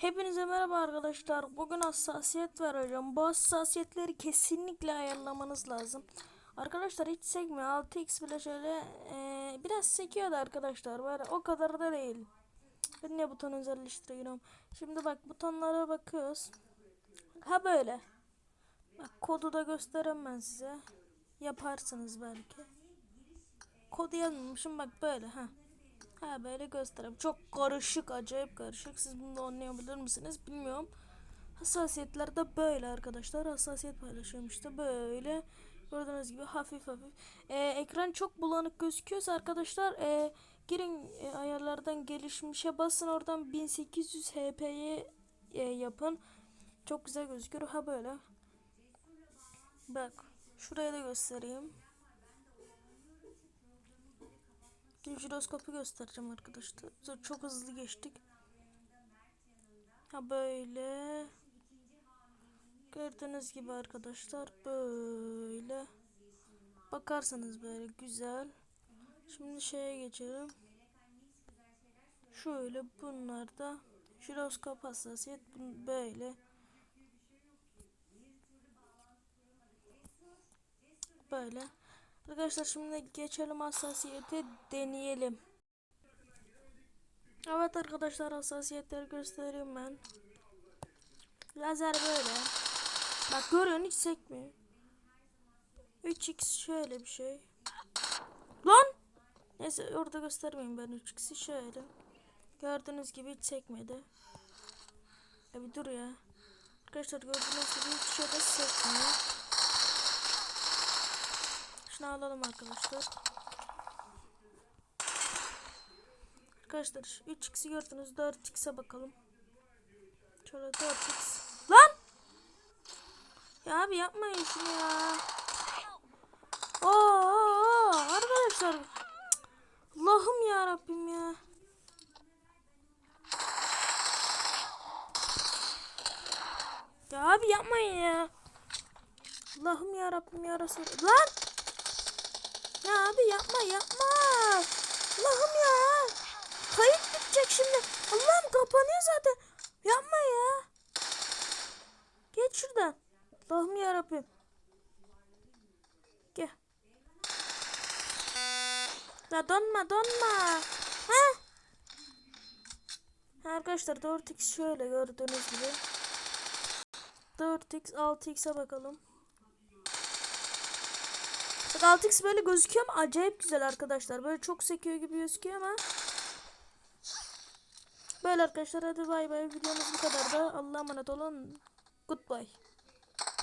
Hepinize merhaba arkadaşlar. Bugün hassasiyet vereceğim. Bu hassasiyetleri kesinlikle ayarlamanız lazım. Arkadaşlar hiç sekmiyor. 6x bile şöyle eee, biraz sekiyordu arkadaşlar. Böyle o kadar da değil. Ben niye buton özelleştiriyorum? Şimdi bak butonlara bakıyoruz. Ha böyle. Bak kodu da göstereyim ben size. Yaparsınız belki. Kodu yazmamışım bak böyle ha. Ha böyle göstereyim. Çok karışık, acayip karışık. Siz bunu da anlayabilir misiniz bilmiyorum. Hassasiyetler de böyle arkadaşlar. Hassasiyet paylaşıyorum işte böyle. Gördüğünüz gibi hafif hafif. Ee, ekran çok bulanık gözüküyorsa arkadaşlar e, girin e, ayarlardan gelişmişe basın oradan 1800 HP'yi e, yapın. Çok güzel gözüküyor. Ha böyle. Bak şuraya da göstereyim. Jiroskopu göstereceğim arkadaşlar. Çok hızlı geçtik. Ha böyle. Gördüğünüz gibi arkadaşlar böyle. Bakarsanız böyle güzel. Şimdi şeye geçelim. Şöyle bunlar da jiroskop hassasiyet böyle. Böyle. Arkadaşlar şimdi geçelim hassasiyeti deneyelim. Evet arkadaşlar hassasiyetleri göstereyim ben. Lazer böyle. Bak görüyorsun hiç sekmiyor. 3x şöyle bir şey. Lan! Neyse orada göstermeyeyim ben 3x'i şöyle. Gördüğünüz gibi hiç sekmedi. E bir dur ya. Arkadaşlar gördüğünüz gibi hiç şöyle sekmiyor. Şunu alalım arkadaşlar. Arkadaşlar 3x'i gördünüz 4x'e bakalım. Şöyle 4x. Lan! Ya abi yapmayın şunu ya. Oo, arkadaşlar. Allah'ım ya Rabbim ya. Ya abi yapmayın ya. Allah'ım ya Rabbim ya Resul. Lan! Ya abi yapma yapma. Allah'ım ya. Kayıt bitecek şimdi. Allah'ım kapanıyor zaten. Yapma ya. Geç şuradan. Allah'ım ya Rabbim. Gel. La donma donma. Ha? Arkadaşlar 4x şöyle gördüğünüz gibi. 4x 6x'e bakalım. Bak 6x böyle gözüküyor ama acayip güzel arkadaşlar. Böyle çok sekiyor gibi gözüküyor ama. Böyle arkadaşlar hadi bay bay. Videomuz bu kadar da. Allah'a emanet olun. Goodbye.